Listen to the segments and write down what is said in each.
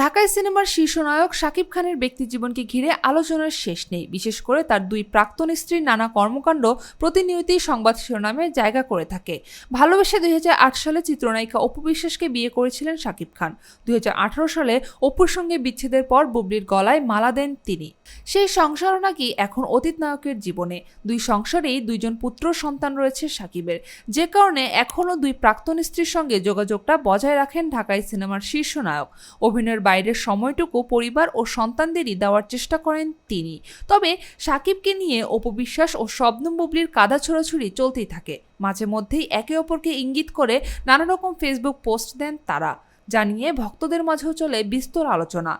ঢাকায় সিনেমার শীর্ষ নায়ক শাকিব খানের ব্যক্তিজীবনকে ঘিরে আলোচনার শেষ নেই। বিশেষ করে তার দুই প্রাক্তন স্ত্রীর নানা কর্মকাণ্ড প্রতিনিয়তই সংবাদ শিরোনামে জায়গা করে থাকে। ভালোবেসে দু হাজার আট সালে চিত্রনায়িকা অপু বিশ্বাসকে বিয়ে করেছিলেন শাকিব খান। দুই হাজার আঠারো সালে অপুর সঙ্গে বিচ্ছেদের পর বুবলির গলায় মালা দেন তিনি। সেই সংসারও নাকি এখন অতীত নায়কের জীবনে। দুই সংসারেই দুইজন পুত্র সন্তান রয়েছে শাকিবের। যে কারণে এখনও দুই প্রাক্তন স্ত্রীর সঙ্গে যোগাযোগটা বজায় রাখেন ঢাকায় সিনেমার শীর্ষ নায়ক। অভিনয়ের বাইরের সময়টুকু পরিবার ও সন্তানদেরই দেওয়ার চেষ্টা করেন তিনি। তবে সাকিবকে নিয়ে অপবিশ্বাস ও শবনম কাদা ছোড়াছুড়ি চলতেই থাকে। মাঝে মধ্যেই একে অপরকে ইঙ্গিত করে নানা রকম ফেসবুক পোস্ট দেন তারা। জানিয়ে ভক্তদের মাঝেও চলে বিস্তর আলোচনা।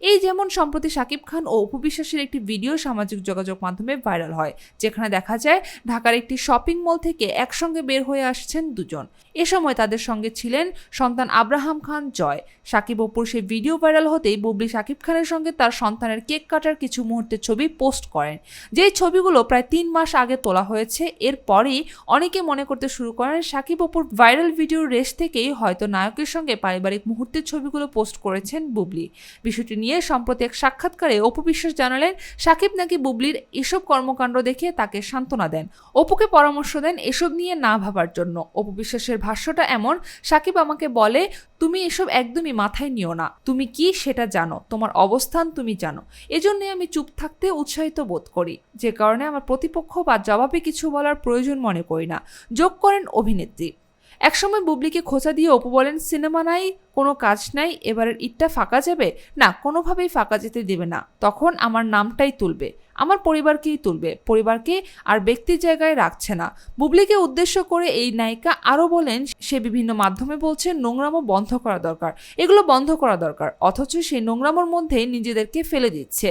এই যেমন সম্প্রতি শাকিব খান ও উপবিশ্বাসের একটি ভিডিও সামাজিক যোগাযোগ মাধ্যমে ভাইরাল হয়, যেখানে দেখা যায় ঢাকার একটি শপিং মল থেকে একসঙ্গে বের হয়ে আসছেন দুজন। এ সময় তাদের সঙ্গে ছিলেন সন্তান আব্রাহাম খান জয়। সাকিব অপুর সেই ভিডিও ভাইরাল হতেই বুবলি শাকিব খানের সঙ্গে তার সন্তানের কেক কাটার কিছু মুহূর্তের ছবি পোস্ট করেন। যেই ছবিগুলো প্রায় তিন মাস আগে তোলা হয়েছে এরপরেই অনেকে মনে করতে শুরু করেন সাকিব অপুর ভাইরাল ভিডিওর রেশ থেকেই হয়তো নায়কের সঙ্গে পারিবারিক মুহূর্তের ছবিগুলো পোস্ট করেছেন বুবলি। বিষয়টি নিয়ে সম্প্রতি এক সাক্ষাৎকারে অপু বিশ্বাস জানালেন, সাকিব নাকি বুবলির এসব কর্মকাণ্ড দেখে তাকে সান্ত্বনা দেন। অপুকে পরামর্শ দেন এসব নিয়ে না ভাবার জন্য। অপু বিশ্বাসের ভাষ্যটা এমন, সাকিব আমাকে বলে, তুমি এসব একদমই মাথায় নিও না। তুমি কি সেটা জানো? তোমার অবস্থান তুমি জানো। এজন্য আমি চুপ থাকতে উৎসাহিত বোধ করি। যে কারণে আমার প্রতিপক্ষ বা জবাবে কিছু বলার প্রয়োজন মনে করি না। যোগ করেন অভিনেত্রী। একসময় বুবলিকে খোঁচা দিয়ে অপু বলেন, সিনেমা নাই, কোনো কাজ নাই, এবারের ঈদটা ফাঁকা যাবে? না, কোনোভাবেই ফাঁকা যেতে দেবে না। তখন আমার নামটাই তুলবে, আমার পরিবারকেই তুলবে, পরিবারকে আর ব্যক্তির জায়গায় রাখছে না। বুবলিকে উদ্দেশ্য করে এই নায়িকা আরও বলেন, সে বিভিন্ন মাধ্যমে বলছে নোংরামো বন্ধ করা দরকার। এগুলো বন্ধ করা দরকার, অথচ সেই নোংরামোর মধ্যেই নিজেদেরকে ফেলে দিচ্ছে।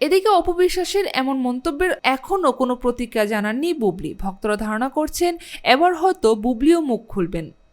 এদিকে অপবিশ্বাসের এমন মন্তব্যের এখনও কোনো প্রতিক্রিয়া জানাননি বুবলি। ভক্তরা ধারণা করছেন, এবার হয়তো বুবলিও মুখ খুলবেন।